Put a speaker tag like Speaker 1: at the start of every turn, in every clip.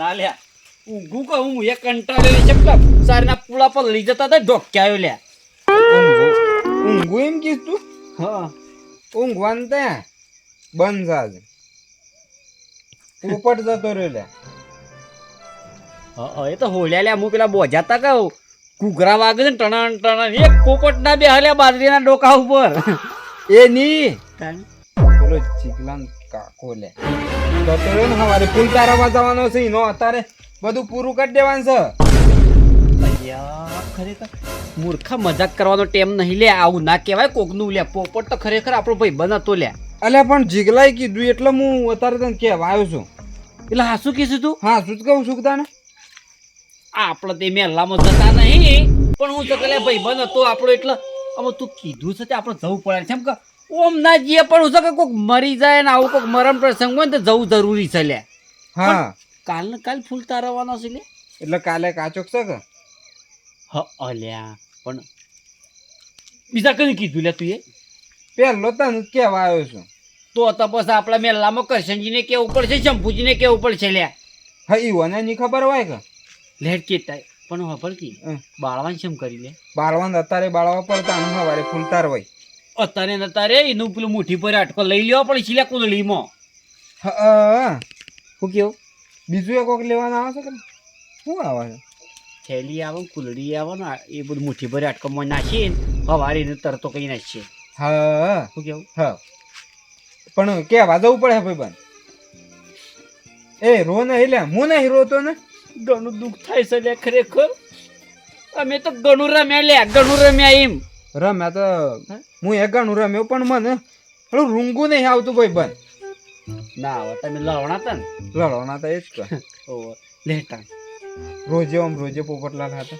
Speaker 1: ના લ્યા. ઊંઘું કહું હું એક કંટાળે ચપલા સારના પુળા પર લઈ જતા હતા ઢોક્યાયો લ્યા.
Speaker 2: ઊંઘું. એમ કીધું
Speaker 1: હા.
Speaker 2: ઊંઘવાનું ત્યાં બંધ છે આજે પોપટ જતો રહ્યો લે
Speaker 1: હા એ તો હોલ્યા લ્યા. હું પેલા બોજાતા કહું. કુકરા વાગે છે ટણણ ટણણ. એક પોપટ ના બે હલ્યા બાજરીના ડોકા ઉપર.
Speaker 2: એ ની. પેલો ચીકલાન કાકો લે રહ્યો ને સવારે ફૂલ તારામાં જવાનો છે એનો અત્યારે બધું પૂરું કરી દેવાનું છે.
Speaker 1: ખરેખર મૂર્ખા મજાક કરવાનો ટેમ નહીં લે આવું ના કહેવાય કોકનું લે પોપટ તો ખરેખર આપણો ભાઈ બન હતો લે.
Speaker 2: અલ્યા પણ જીગલાઈ કીધું એટલે હું અત્યારે તને કહેવા આવ્યો છું.
Speaker 1: એટલે હા શું કીધું તું?
Speaker 2: હા શું કહું છું તને?
Speaker 1: આપણે તે મેલામાં જતા નહીં પણ હું તો ભાઈ બન હતો આપણો એટલે અમે તું કીધું છે તે આપણે જવું પડે છે એમ કે ઓમ ના જઈએ પણ હું કે કોઈક મરી જાય ને આવું કોઈક મરણ પ્રસંગ હોય ને તો જવું જરૂરી છે લે.
Speaker 2: હા.
Speaker 1: કાલ ને કાલ ફૂલ તારવાનો છે લે.
Speaker 2: એટલે કાલે કાચો છે કે?
Speaker 1: હ અલ્યા પણ બીજા કઈ કીધું લે તું એ?
Speaker 2: પહેલો તને કેવા આવ્યો છું.
Speaker 1: તો તો પછી આપણા મેલામાં કરશનજીને કેવું પડશે શંભુજીને કેવું પડશે લે.
Speaker 2: હા વને ની ખબર હોય કે?
Speaker 1: લેટ કેતા પણ ખબર કી. બાળવાન શેમ કરી લે?
Speaker 2: બાળવાન અત્યારે બાળવા પડતા અને સવારે ફૂલ તાર હોય
Speaker 1: અત્યારે ને અત્યારે એનું પેલું મુઠ્ઠી પર અટકો લઈ લેવા પડે છે લ્યા કુંડળીમાં.
Speaker 2: હા
Speaker 1: શું કેવું?
Speaker 2: બીજું એક કોક લેવાના આવે છે કે શું આવે છે?
Speaker 1: થેલી આવે ને કુલડી આવે ને એ બધું મુઠ્ઠી ભરી અટકમાં નાખીએ ને હવારે એને તરતો કઈ નાખીએ.
Speaker 2: હા
Speaker 1: શું કેવું?
Speaker 2: હા. પણ કેવા જવું પડે ભાઈ બન એ રો નહીં લે હું નહીં રોતો ને?
Speaker 1: ઘણું દુઃખ થાય છે ખરેખર. અમે તો ઘણું રમ્યા લ્યા ઘણું રમ્યા એમ.
Speaker 2: રમ્યા તો
Speaker 1: હું?
Speaker 2: એકાણું રમ્યો પણ મને થોડું રૂંગું નહીં આવતું ભાઈ બંધ
Speaker 1: ના આવે તમે લવણા હતા ને.
Speaker 2: લડવાના તો એ જ
Speaker 1: ઓહો, લેટા
Speaker 2: રોજે આમ રોજે પોપટલાલ હતા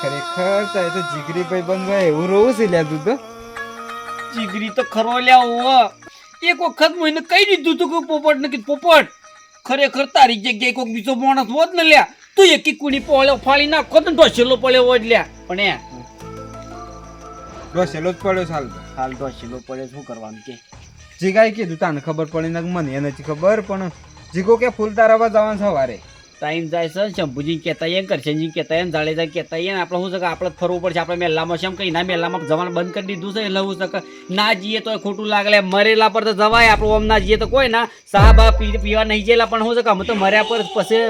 Speaker 2: ખરેખર એ તો જીગરી ભાઈ બંધ ભાઈ એવું રોવું છે લ્યા તું તો.
Speaker 1: જીગરી તો ખરો લ્યા એક વખત હું એને કહી દીધું તું કે પોપટ ને કીધું પોપટ ખરેખર તારી જગ્યાએ કોઈક બીજો માણસ હોત ને લ્યા તું એક કુડી પોળ્યો ફાળી નાખો ને ઢોસેલો પડ્યો હોય લ્યા. પણ એ
Speaker 2: ઢોસેલો જ પડ્યો હાલ તો.
Speaker 1: હાલ ઢોસેલો પડ્યો શું કરવાનું કે?
Speaker 2: જીગાએ કીધું તાને ખબર પડી ને મને એ નથી ખબર પણ જીગો કે ફૂલ તારાવા જવાનું સવારે.
Speaker 1: ટાઈમ જાય છે શંભુજી કહેતા એમ કરશનજી કહેતા એમ જાડેજા કહેતા યે આપણે શું શકે આપણે ફરવું પડશે. આપણે મેલામાં છે એમ કંઈ ના મેલામાં જવાનું બંધ કરી દીધું છે એટલે હું શકે ના જઈએ તો ખોટું લાગે. મરેલા પર તો જવાય આપણે ઓમ ના જઈએ તો કોઈ ના. સાહેબ પીવા નહીં જેલા પણ શું શકે અમે તો મર્યા પર પછી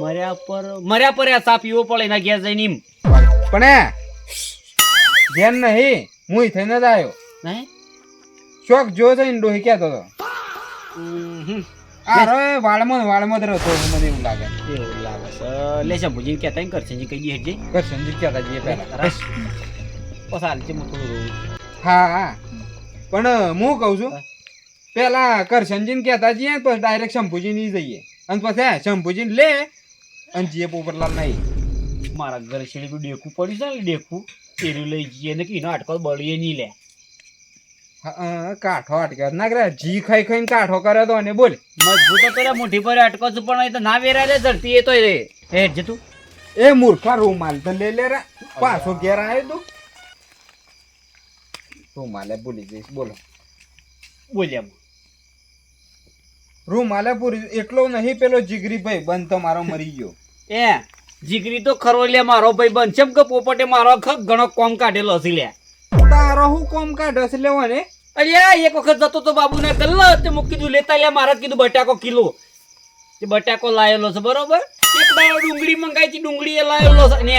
Speaker 1: મર્યા પર મર્યા પર ચા પીવો પડે એના ઘેર જઈને એમ.
Speaker 2: પણ ધ્યાન નહીં હું થઈને જ આવ્યો.
Speaker 1: નહીં
Speaker 2: શોખ જો છે ને ડોહી કહેતો હતો
Speaker 1: હમ,
Speaker 2: આ રે વાળમાં વાળમાં રહેતો મને એવું લાગે.
Speaker 1: એવું લાગે છે. લે કરશનજી કહી દે હજી.
Speaker 2: કરશનજી કહેતા જઈએ પહેલા.
Speaker 1: રસ છે હું થોડું
Speaker 2: હા હા. પણ હું કહું છું પેલા કરશનજીને કહેતા જઈએ પછી ડાયરેક્ટ શંભુજી ની જઈએ. અને પછી શંભુજી લે અને જીએ પોપરલાલ નહીં
Speaker 1: મારા ઘરે છેડી ડેકું પડ્યું છે ને ડેકું? તેરું લઈ જઈએ ને કીનો આટકો બળીએ નહીં લે.
Speaker 2: કાઠો અટકે ના કરે જી ખાઈ ખાઈને કાઠો કરે તો અને બોલ.
Speaker 1: મજબૂત કરે મુઠ્ઠી પર અટકો છું પણ એ તો ના વેરા રે ધરતી એ તો એ. હેઠ જતું.
Speaker 2: એ મૂર્ખા રૂમાલ તો લે લે રે. પાછો ઘેર આવ્યો તું. રૂમાલે ભૂલી જઈશ. બોલો.
Speaker 1: બોલ્યા
Speaker 2: રૂમાલે પૂરી એટલો નહીં પેલો જીગરી ભાઈ બંધ તો મારો મરી ગયો.
Speaker 1: એ જીગરી તો ખરો લે મારો ભાઈ બન છે કે પોપટે મારો ઘણો કોમ કાઢેલો હશે લે.
Speaker 2: તારો હું કોમ કાઢો છે લેવો ને
Speaker 1: અરે એક વખત જતો તો બાબુને ગલ્લો તે મૂકી કીધું લેતા લે મારા કીધું બટાકો કિલો. તે બટાકો લાયેલો છે બરોબર? એક દાડો ડુંગળી મંગાઈ હતી ડુંગળી એ લાયેલો છે. ને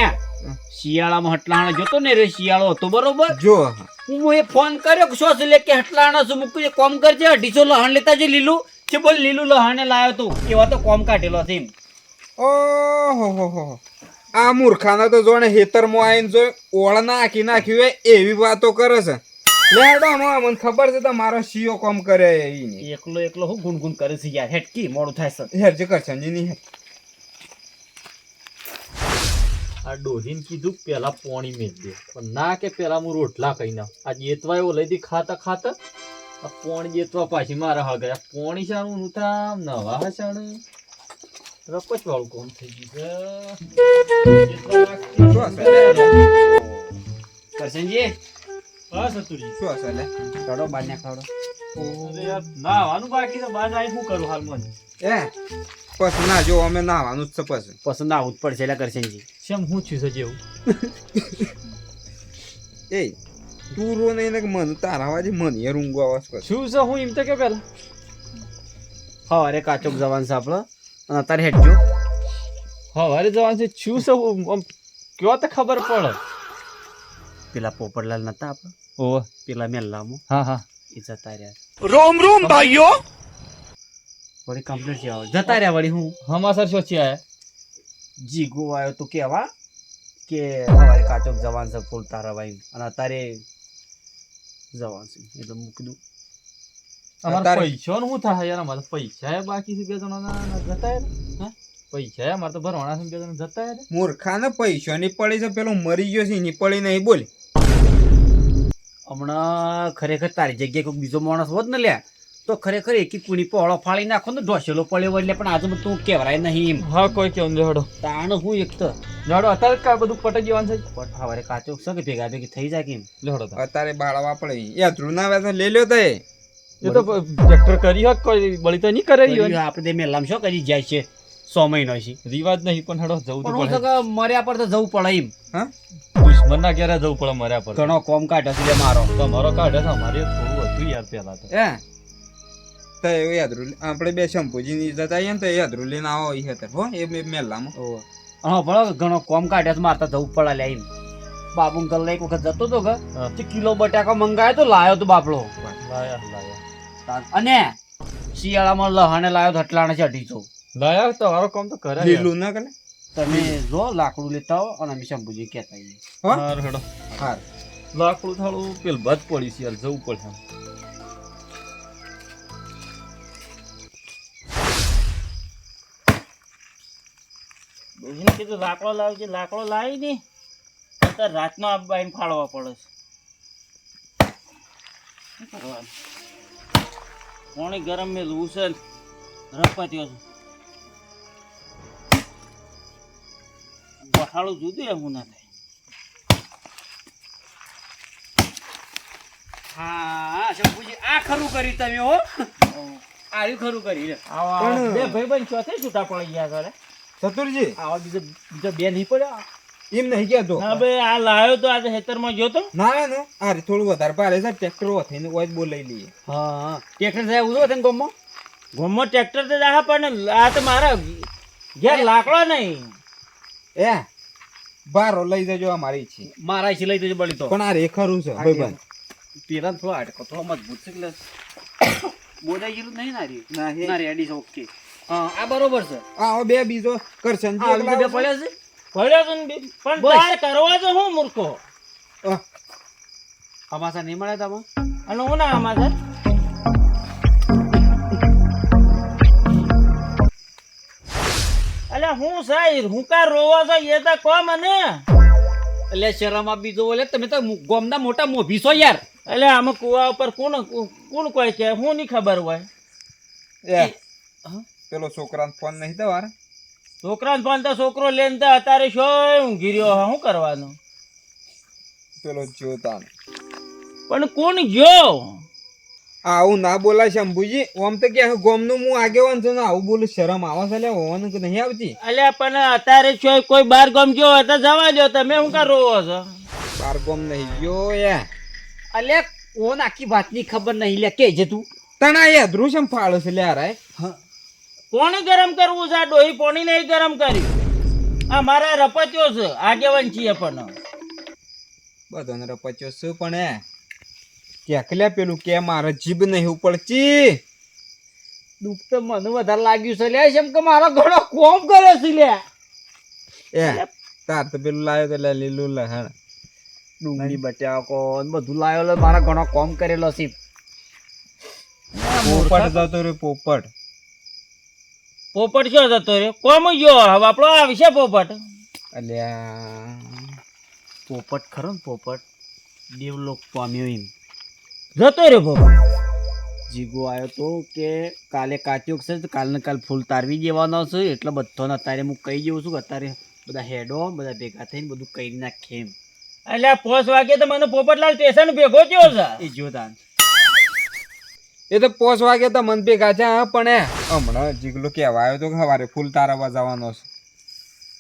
Speaker 1: શિયાળામાં હટલાણા જોતો ને રે શિયાળો હતો બરોબર?
Speaker 2: જો.
Speaker 1: હું એ ફોન કર્યો કે શું લે કે હટલાણા શું? મૂકું કોમ કરજે અઢીસો લહણ લેતા જે લીલું. છે બોલ લીલું લહાણે લાયો તું. એવા તો કોમ કાઢેલો છે એમ.
Speaker 2: ઓહો હો હો. આ મૂર્ખાના તો જોણે હેતરમાં આવીને જો ઓળ નાખી નાખ્યું એવી વાતો કરે છે. લેડો માં મને ખબર છે તો મારો સીઓ કોમ કરે એ
Speaker 1: એકલો એકલો હું ગુનગુન કરે છે યાર હેટકી મોડું થાય છે.
Speaker 2: હેરજે કરશનજી ની
Speaker 3: આ ડોહીને કીધું પેલા પોણી મેળ દે. પણ ના કે પેલા હું રોટલા કહી ના આ જેતવા એવો લઈ દી ખાતા ખાતા આ પોણી જેતવા પાછી મારા હા ગયા. પોણી શાણું હું તા નવા હસાણ રપચ વાળું કોમ થઈ ગયું છે?
Speaker 1: કરશનજી
Speaker 3: હા સતુજી
Speaker 2: શું હશે લે?
Speaker 1: ચડો બાર ને ખાડો
Speaker 3: નાવાનું બાકી છે બહાર આવીને શું કરું હાલમાં?
Speaker 2: એ પછી ના જો અમે નાવાનું જ છે પછી.
Speaker 1: પસંદ આવવું જ પડશે એટલે કરશનજી
Speaker 3: શેમ હું છું છે જેવું?
Speaker 2: એ તું રો નહીં ને મને તારા વાજે મને યાર ઊંઘ
Speaker 3: શું છે હું એમ તો કે પેલા?
Speaker 1: હવારે કાચોક જવાન છે આપણો અને અત્યારે હેડજો
Speaker 3: હવારે જવાનું છે શું છે કયો તો ખબર પડે.
Speaker 1: પેલા પોપટલાલ નતા આપ
Speaker 3: ઓહ
Speaker 1: પેલા મેલ્લામાં
Speaker 3: હા હા
Speaker 1: એ જતા રહ્યા રોમ રોમ ભાઈઓ વળી કમ્પ્લીટ છે. જતા રહ્યા વળી હું
Speaker 3: હમાસર શું છે આયા
Speaker 1: જીગો આવ્યો તો કેવા કે અમારે કાચોક જવાન છે ફૂલ તારા ભાઈ અને અત્યારે જવાન છે એટલે મૂકી દઉં
Speaker 3: અમારે પૈસા નું થાય યાર અમારે પૈસા બાકી છે બે જણાના ના જતા હા પૈસા અમારે તો ભરવાના છે બે જણા જતા ને
Speaker 2: પૈસા ની પડી છે પેલો મરી ગયો છે ની પડી નહીં બોલ
Speaker 1: હમણાં ખરેખર તારી જગ્યાએ કોઈ બીજો માણસ હોત ને લ્યા તો ખરેખર એકી કુણી પોળો ફાળી નાખો ને ઢોસેલો પડ્યો હોય એટલે પણ આજે તું કેવરાય નહીં એમ.
Speaker 3: હા કોઈ કેવું જડો
Speaker 1: તાણ હું એક તો.
Speaker 3: જડો અત્યારે કા બધું પટાઈ જવાનું છે?
Speaker 1: પણ હવારે કાચો છે કે ભેગા ભેગી થઈ જાય કેમ?
Speaker 3: જડો
Speaker 2: અત્યારે બાળવા પડે. યાત્રુ ધ્રુના આવે લઈ લ્યો તો. એ
Speaker 3: તો ટ્રેક્ટર કરી હોત કોઈ બળી તો નહીં કરે
Speaker 1: આપણે મેલામ શું કરી જાય છે? સો મહિનો છે.
Speaker 3: રિવાજ નહીં પણ હડો જવું તો પડે.
Speaker 1: મર્યા પર તો જવું પડે એમ.
Speaker 2: હા?
Speaker 3: દુશ્મનના ક્યારે જવું પડે મર્યા પર?
Speaker 1: ઘણો કોમ કાઢ હશે મારો.
Speaker 3: તો મારો કાઢ હશે છે થોડું હતું યાર પેલા તો.
Speaker 2: એ તો એવું યાદરુ આપણે બે શંભુજી ની ઇજ્જત આવીએ ને તો યાદરુ લઈને આવો એ હતા હો? એ મેલામાં.
Speaker 1: હા ભલો ઘણો કોમ કાઢે છે મારે તો જવું પડે લે બાબુ અંકલ એક વખત જતો તો કે કિલો બટાકા મંગાયો તો લાયો તો બાપડો.
Speaker 3: લાયા લાયા.
Speaker 1: અને શિયાળામાં લહાણે લાયો તો હટલાણે છે. અઢીસો
Speaker 3: લાયા તમારો કોમ તો કરે
Speaker 2: લીલું ના કરે
Speaker 1: તમે જો લાકડું લેતા આવો અને અમે શંભુજી કહેતા આવીએ.
Speaker 3: હાર હેડો.
Speaker 2: હાર.
Speaker 3: લાકડું થાળું પેલ બધ પડી છે યાર જવું પડશે
Speaker 4: ડોશીને કીધું લાકડો લાવજે લાકડો લાવી ને અત્યારે રાતનો આ બાઈને ફાળવા પડે છે. શું કરવાનું? પાણી ગરમ મેં છે ને રપત્યો છે ગોઠાળું જુદું એમ ના થાય.
Speaker 1: હા શંભુજી આ ખરું કર્યું તમે હો. આયું ખરું કર્યું લે.
Speaker 4: આવા
Speaker 2: પણ-
Speaker 4: ચોથે છૂટા પડી ગયા કરે
Speaker 2: ચતુરજી.
Speaker 1: આવા બીજો બીજો બે નહીં પડ્યો?
Speaker 2: એમ નહીં કેતો
Speaker 4: ના ભાઈ આ લાવ્યો તો આજે ખેતરમાં ગયો તો.
Speaker 2: ના ને થોડું વધારે પાડે છે ટ્રેક્ટર થઈને કોઈ બોલાવી લઈએ.
Speaker 1: હા ટેક્ટર જાય ઉધો થઈને ગમો
Speaker 4: ગમો ટ્રેક્ટર તો જા પણ આ તો મારા ઘેર લાકડો નહીં.
Speaker 2: એ બારો લઈ જજો અમારી છે.
Speaker 1: મારા છે લઈ જજો બળી તો.
Speaker 2: પણ આ રેખરું છે. ભાઈ ભાઈ
Speaker 1: પેલા થોડો હાડકો થોડો મજબૂત છે એટલે બોલાઈ ગયેલું નહીં નારી.
Speaker 2: ના હે.
Speaker 1: ના છે ઓકે. હા આ બરોબર છે.
Speaker 2: આવો બે બીજો કરશન
Speaker 1: આ બીજો બે પડ્યા છે?
Speaker 4: પડ્યો છે ને પણ. તાર કરવા તો હું મૂર્ખો?
Speaker 1: અમાસા નહીં મળે તમે
Speaker 4: અને હું ના આમાં છે હું સાહેબ હું કા રોવા છો એ તો કહો મને.
Speaker 1: એટલે શરમમાં બીજો એટલે તમે તો ગોમના મોટા મોભી છો યાર.
Speaker 4: એટલે આમાં કુવા ઉપર કોણ કોણ કોઈ છે? હું નહીં ખબર હોય.
Speaker 2: એ પેલો છોકરાને ફોન નહીં તમારે
Speaker 4: છોકરાને ફોન તો છોકરો લઈને તો અત્યારે શું ઊંઘી રહ્યો શું કરવાનું?
Speaker 2: પેલો જોતા
Speaker 4: પણ કોણ ગયો?
Speaker 2: આવું ના બોલાય શંભુજી. ઓમ તો કે ગોમનું હું આગેવાન છું ને આવું બોલું. શરમ આવે છે લે હોવાનું કે નહીં આવતી?
Speaker 4: અલ્યા પણ અત્યારે છો કોઈ બાર ગોમ ગયો હોય તો જવા દો તમે હું કા રોવો છો?
Speaker 2: બાર ગોમ નહીં ગયો એ.
Speaker 1: અલે ઓન આખી વાતની ખબર નહીં લે કે જે તું.
Speaker 2: તણા એ અધરું ફાળો છે લે રાય?
Speaker 4: કોણ ગરમ કરવું છે આ ડોહી પોણી નહીં ગરમ કરી આ મારા રપચ્યો છે આગેવાન છીએ પણ.
Speaker 2: બધાને રપચ્યો છે પણ એ. કેકલે પેલું કે મારે જીભ નહીં ઉપડતી?
Speaker 1: દુઃખ તો મને વધારે લાગ્યું છે લે એમ કે મારો ઘણો કોમ કરે છે લે
Speaker 2: એ તાર તો પેલું લાવ્યો તો લીલું લહણ
Speaker 1: ડુંગળી બટાકો ને બધું લાવ્યો મારા ઘણો કોમ કરેલો છે.
Speaker 2: પોપટ જતો રે પોપટ.
Speaker 4: પોપટ શું જતો રે કોમ ગયો? હવે આપણો આવશે પોપટ.
Speaker 2: અલ્યા.
Speaker 1: પોપટ ખરો ને પોપટ. દેવલોક પામ્યો એમ.
Speaker 4: જતો રહ્યો પોપટ
Speaker 1: જીગો આવ્યો તો કે કાલે કાચ્યો છે તો કાલને કાલ ફૂલ તારવી દેવાનો છે. એટલે બધાને અત્યારે હું કહી દઉં છું કે અત્યારે બધા હેડો બધા ભેગા થઈને બધું કરી નાખે એમ.
Speaker 4: એટલે આ પોસ વાગે તો મને પોપટલાલ સ્ટેશન ભેગો થયો છે.
Speaker 1: એ જોતા
Speaker 2: એ તો પોસ વાગે તો મન ભેગા છે હા, પણ હમણાં જીગલો કહેવા આવ્યો તો કે સવારે ફૂલ તારવા જવાનો છે.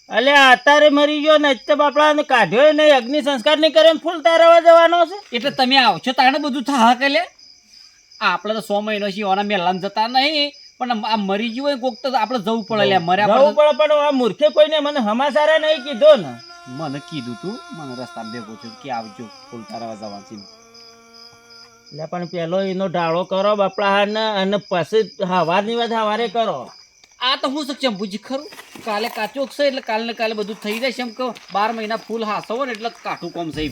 Speaker 4: એટલે અત્યારે મરી ગયો ને અત્યારે બાપડાને કાઢ્યો નહીં અગ્નિ સંસ્કાર નહીં કર્યો ફૂલ તારવા જવાનો છે.
Speaker 1: એટલે તમે આવશો તાણે બધું થા કે લે. આપણે તો સો મહિનો છીએ ઓના મેલામ જતા નહીં પણ આ મરી ગયું હોય કોક તો આપણે જવું પડે લે મર્યા
Speaker 4: જવું
Speaker 1: પડે.
Speaker 4: પણ આ મૂર્ખે કોઈને મને હમાસારા નહીં કીધો ને.
Speaker 1: મને કીધું તું મને રસ્તા ભેગો છું કે આવજો ફૂલ તારવા જવાનું છે.
Speaker 4: એટલે પણ પેલો એનો ઢાળો કરો બાપડા ને અને પછી હવારની વાત હવારે કરો.
Speaker 1: આ તો હું સક્ષમ પૂછી ખરું? કાલે કાચોક છે એટલે કાલે ને કાલે બધું થઈ જાય એમ કે બાર મહિના ફૂલ હાસવો ને એટલે કાઠું કોમ છે.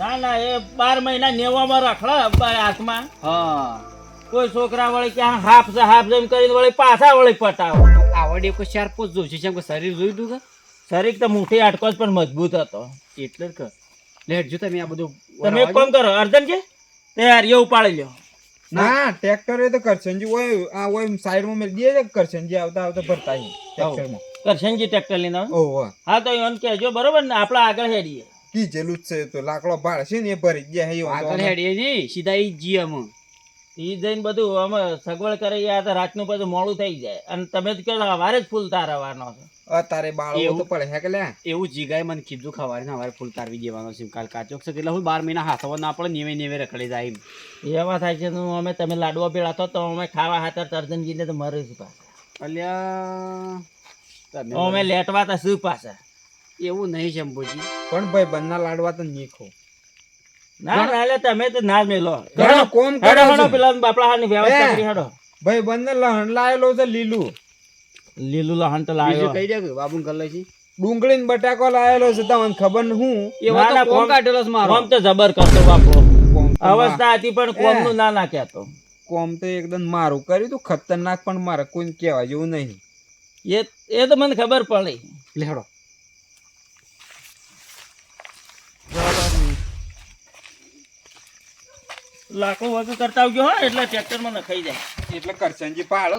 Speaker 4: ના ના એ બાર મહિના નેવામાં રાખડા હાથમાં.
Speaker 1: હા.
Speaker 4: કોઈ છોકરા વળી કે આ હાફ છે હાફ જેમ કરીને વળી પાછા વળી પટાવો.
Speaker 1: આવડે કોઈ ચાર પોચ જોશે છે એમ કે શરીર જોયું તું કે?
Speaker 4: શરીર તો મુઠી આટકો જ પણ મજબૂત હતો.
Speaker 1: એટલે જ કે લેટ જો તમે આ બધું
Speaker 4: તમે કામ કરો અર્જન છે? તૈયાર એવું ઉપાડી લ્યો.
Speaker 2: ના ટ્રેક્ટર એ તો કરશનજી હોય આ હોય સાઈડમાં મેં દે કરશનજી આવતા આવતા ભરતા ટ્રેક્ટરમાં
Speaker 4: કરશનજી ટ્રેક્ટર લઈને.
Speaker 2: ઓહો
Speaker 4: હા. તો એમ કહેજો બરોબર ને? આપણે આગળ હેડીએ.
Speaker 2: કી જેલું છે તો લાકડો ભાડશે ને એ ભરી ગયા
Speaker 1: આગળ. હેડીએ જી સીધા ઈ જ જીએ અમે.
Speaker 4: ઈ જઈને બધું અમે સગવડ કરી ગયા તો રાતનું બધું મોડું થઈ જાય. અને તમે જ કહો સવારે જ ફૂલ તારવાનો છે.
Speaker 2: અત્યારે બાળકો તો પડે હે કે લે
Speaker 1: એવું જીગાય મને કીધું ખવારે ને હવારે ફૂલ તારવી દેવાનો છે કાલ કાચો છે એટલે હું બાર મહિના હાથવા ના પડે નેવે નેવે રખડી જાય એમ.
Speaker 4: એવા થાય છે તો અમે તમે લાડવા પીળા તો અમે ખાવા હાથર તરજનજીને તો મરે છે પાછા.
Speaker 1: અલ્યા તમે
Speaker 4: અમે લેટવા તો શું પાછા?
Speaker 1: એવું નહીં શંભુજી
Speaker 2: પણ ભાઈ બંના લાડવા તો નીખો
Speaker 4: ના ના એટલે તમે તો ના જ મેલો.
Speaker 2: કોમ કરે
Speaker 4: હેડો
Speaker 2: છે.
Speaker 4: પેલા બાપડા હાની વ્યવસ્થા કરી હડો.
Speaker 2: ભાઈ બંને લહણ લાયેલો છે લીલું.
Speaker 4: લીલું લહણ તો લાવ્યો.
Speaker 1: કહી દે બાબુ ઘર છે
Speaker 2: ડુંગળી ને બટાકો લાયેલો છે તમને ખબર ન હું.
Speaker 1: એવો તો કોમ કાઢેલો છે મારો.
Speaker 4: કોમ તો જબર કરતો બાપો.
Speaker 2: કોમ તો મા-
Speaker 4: અવસ્થા હતી પણ કોમનું ના ના કહેતો
Speaker 2: કોમ તો એકદમ મારું કર્યું તું ખતરનાક પણ મારે કોઈને કહેવા જેવું નહીં.
Speaker 4: એ એ તો મને ખબર પડી.
Speaker 1: લેડો
Speaker 4: લાકડું વગર કરતા આવજો હા એટલે ટ્રેક્ટરમાં નખાઈ જાય.
Speaker 2: એટલે કરશનજી પાડો.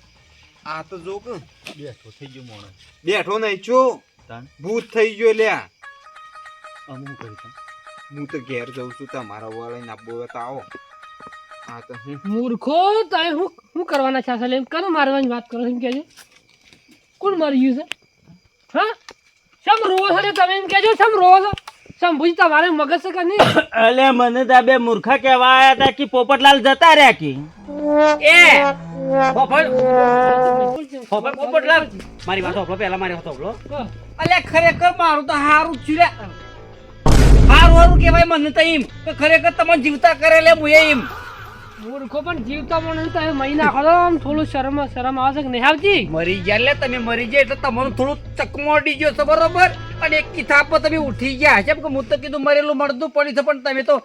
Speaker 2: આ તો જો કે
Speaker 3: બેઠો થઈ ગયો માણસ
Speaker 2: બેઠો નહીં છો ભૂત થઈ ગયો લ્યા.
Speaker 3: અમુક કરી તા.
Speaker 2: હું તો ઘેર જઉં છું તમારા વાળા ના બોલે તો આવો. આ તો હું.
Speaker 5: મૂર્ખો તમે હું હું કરવાના છે અસલ કરો મારવાની વાત કરો એમ કહેજો. કોણ મારી ગયું છે હા? સમ રોવો છો ને તમે? એમ કહેજો સમ રોવો છો? તમારે મગજ છે કે નહીં?
Speaker 4: અલે મને તો બે મૂર્ખા કહેવા આયા હતા કે પોપટલાલ જતા રહ્યા કે?
Speaker 1: એ મારી વાત હોભળો પહેલા મારી વાત અલ્યા ખરેખર મારું તો હારું જ હારું હારું કહેવાય મને તો એમ કે ખરેખર તમે જીવતા કરે લે મુએ એમ.
Speaker 5: મૂર્ખો પણ જીવતા પણ તમે મહી નાખો તો આમ થોડું શરમ શરમ આવે છે કે નહીં આવતી?
Speaker 1: મરી ગયા લે તમે મરી ગયા એટલે તમારું થોડું ચકમોડી ગયો છે બરોબર? અને એક કિતાબ પર તમે ઉઠી ગયા છે કે હું તો કીધું મરેલું મળદું પડી છે પણ તમે તો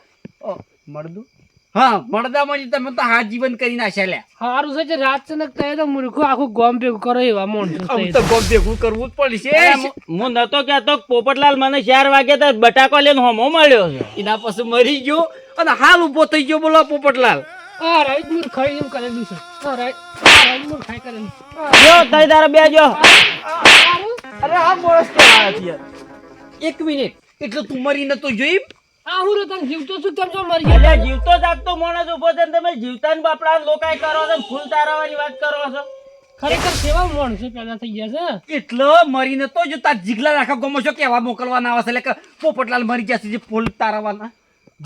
Speaker 1: મળતું હા મળદામાં તમે તો હા જીવન કરી નાખ્યા લે
Speaker 5: સારું છે જે રાત છે ને તો મૂર્ખો આખું ગોમ ભેગું કરો એવા મોણ
Speaker 1: આમ તો ગોમ ભેગું કરવું જ પડશે.
Speaker 4: હું- નતો કહેતો કે પોપટલાલ મને ચાર વાગે તો બટાકો લઈને હોમો મળ્યો છે.
Speaker 1: એના પછી મરી ગયો અને હાલ ઊભો થઈ ગયો બોલો પોપટલાલ.
Speaker 5: હા રાઈટ મૂર્ખાઈ એમ કરેલું છે. આ રાઈટ રાઈટ મૂર્ખાઈ કરેલું
Speaker 4: જો તઈ તારે બે જો.
Speaker 1: અરે આ મોરસ કેવા છે એક મિનિટ. એટલે તું મરી નતો જોઈ
Speaker 5: આ હું તને જીવતો છું તેમ છો મરી ગયો.
Speaker 4: એટલે જીવતો જાગતો માણસ ઊભો છે ને તમે જીવતા ને બાપડા લોકાય કરો છો ને ફૂલ તારવાની વાત કરો છો.
Speaker 5: ખરેખર કેવા માણસો પેદા થઈ ગયા છે?
Speaker 1: એટલો મરીને તો જો તાર જીગલા રાખા ગમો છો કેવા મોકલવાના આવે છે? એટલે કે પોપટલાલ મરી ગયા છે જે ફૂલ તારવાના.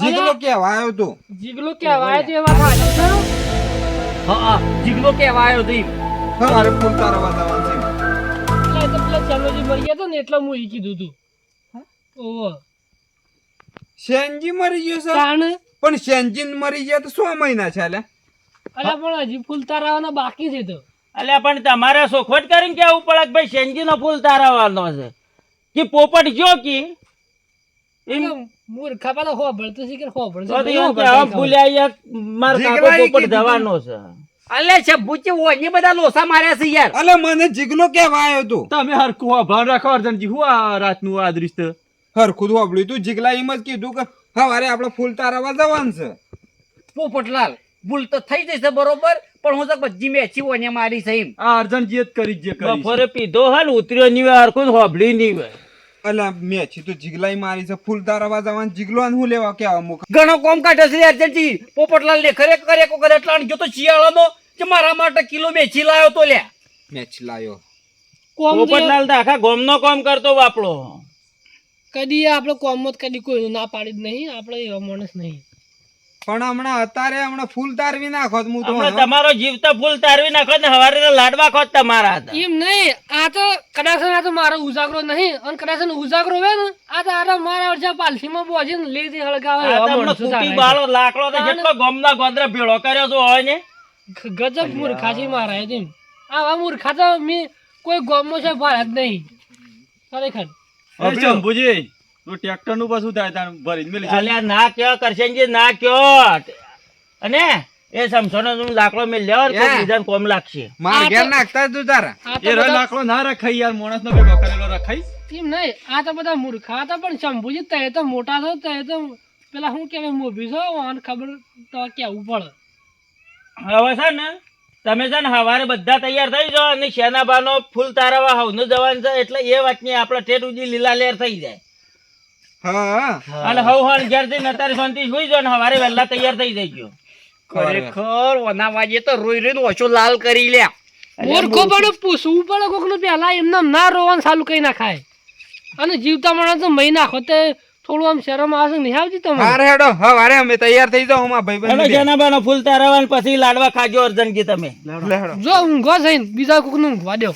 Speaker 2: જીગલો કેવા આવ્યો તો.
Speaker 5: જીગલો કહેવાય તો એવા થાય છે
Speaker 1: હા હા જીગલો કેવા આવ્યો તો ઈ.
Speaker 2: ફૂલ તારવા જવાનું છે
Speaker 5: એટલે પેલા ચાલો પેલા ચાલોજી મરી ગયા તો ને એટલે હું ઈ કીધું તું. ઓહો.
Speaker 2: શેનજી મરી ગયો છે? પણ શેનજી મરી ગયા તો સો મહિના છે
Speaker 5: અલ્યા પણ હજી ફૂલ તારાવાના બાકી છે તો.
Speaker 4: અલ્યા પણ તમારે સોખવટ કરીને કેવું પડે કે ભાઈ શેનજી નો ફૂલ તારાવાનો છે? કે પોપટ ગયો કે?
Speaker 5: મૂર્ખા પાછા હોભળતો શીખે હોભળતો
Speaker 4: તો તો
Speaker 5: નહીં
Speaker 4: કે
Speaker 5: હોભળતા
Speaker 4: હવે ભૂલ્યા માર કાકો પોપટ જવાનો છે.
Speaker 1: અલે શંભુજી ઓને બધા લોસા માર્યા છે યાર.
Speaker 2: અલે મને જીગલો કેવા આવ્યો તું.
Speaker 3: તમે હરખું ભાન રાખો અર્જનજી. હું આ રાતનું આ દૃશ્ય
Speaker 2: હરખું હોબળ્યું તું. જીગલા એમ જ કીધું કે હવારે આપણે ફૂલ તારાવા જવાનું છે.
Speaker 1: પોપટલાલ ભૂલ તો થઈ જશે બરોબર પણ હું તો બધી મેચી ઓને મારી છે એમ.
Speaker 3: આ અર્જનજી જ કરી જે કરી.
Speaker 4: બપોરે પીધો હાલ ઉતર્યો નહીં હોય હરખું હોબળી નહીં હોય.
Speaker 2: અલા મેચી તો જીગલાઈ મારી છે. ફૂલ તારાવા જવાનું જીગલો હું લેવા કે મુખ
Speaker 1: ઘણો કોમ કાઢે છે અર્જનજી. પોપટલાલ ને ખરેખર એક વખત એટલા જો તો શિયાળાનો કે મારા માટે કિલો મેચી લાવ્યો તો લ્યા.
Speaker 2: મેચ લાયો.
Speaker 5: કોમ
Speaker 4: પોપટલાલ તો આખા ગોમનો કોમ કરતો બાપડો
Speaker 5: કદી આપણે કોમત કદી કોઈ ના પાડી જ નહીં આપણે એવા માણસ નહીં.
Speaker 2: પણ હમણાં અત્યારે હમણાં ફૂલ તારવી નાખો તો હું તો
Speaker 4: તમારો જીવ તો ફૂલ તારવી નાખો ને હવારે તો લાડવા ખોત તમારા હતા
Speaker 5: એમ નહીં આ તો કદાચ આ તો મારો ઉજાગરો નહીં અને કદાચ ઉજાગરો હોય ને આ તો આ તો મારા અડધા પાલસીમાં બોજીને લીધી હળગાવે
Speaker 4: આ તમને કુટી બાળો લાકડો તો જેટલો ગોમના ગોદરે ભેળો કર્યો તો હોય ને.
Speaker 5: ગજબ મૂર્ખા છે મારા એમ. આવા મૂર્ખા તો મેં કોઈ ગોમમાં છે જ નહીં. ખરેખર.
Speaker 3: શંભુજી તું ટ્રેક્ટરનું પાછું થાય તાણ ભરી મેલી
Speaker 4: અલ્યા ના કયો કરશનજી ના કયો. અને એ સમસોનો નું લાકડો મેં લેવા
Speaker 2: તો.
Speaker 4: બીજાને કોમ લાગશે.
Speaker 2: માર ઘેર નાખતા તું તારા.
Speaker 3: એ રો લાકડો ના રખાય યાર માણસ નો ભેગો કરેલો રખાય.
Speaker 5: એમ નહીં આ તો બધા મૂર્ખા હતા પણ શંભુજી તે તો મોટા થો તે તો પેલા શું કહેવાય મોભી છો? અને ખબર તો કેવું પડે.
Speaker 4: હવે છે ને તમે છે ને સવારે બધા તૈયાર થઈ જાઓ અને શેનાબાનો ફૂલ તારાવા હવનું જવાનું છે એટલે એ વાતની આપણે ઠેઠ ઉજી લીલા લેર થઈ જાય.
Speaker 2: હા.
Speaker 4: અને હવ હણ ઘેર જઈને અત્યારે શાંતિ સુઈ જાઓ ને હવારે વહેલા તૈયાર થઈ જજો.
Speaker 1: ખરેખર ઓના વાજે તો રોઈ રોઈને ઓછો લાલ કરી લ્યા
Speaker 5: મૂર્ખો પણ પૂછવું પડે કોકનું પહેલા એમને ના રોવાનું ચાલુ કરી નાખાય. અને જીવતા માણસ તો મહી નાખો તે થોડું આમ શરમ આવશે નહીં આવતી તમારે
Speaker 2: હાર હેડો હવારે અમે તૈયાર થઈ જાઓ અમારા ભાઈ
Speaker 4: શેનાબાનો ફૂલ ફૂલતા ને પછી લાડવા ખાજો અર્જનજી તમે.
Speaker 2: લેડો
Speaker 5: જો ઊંઘો થઈને બીજા કોકનું ઊંઘવા દો.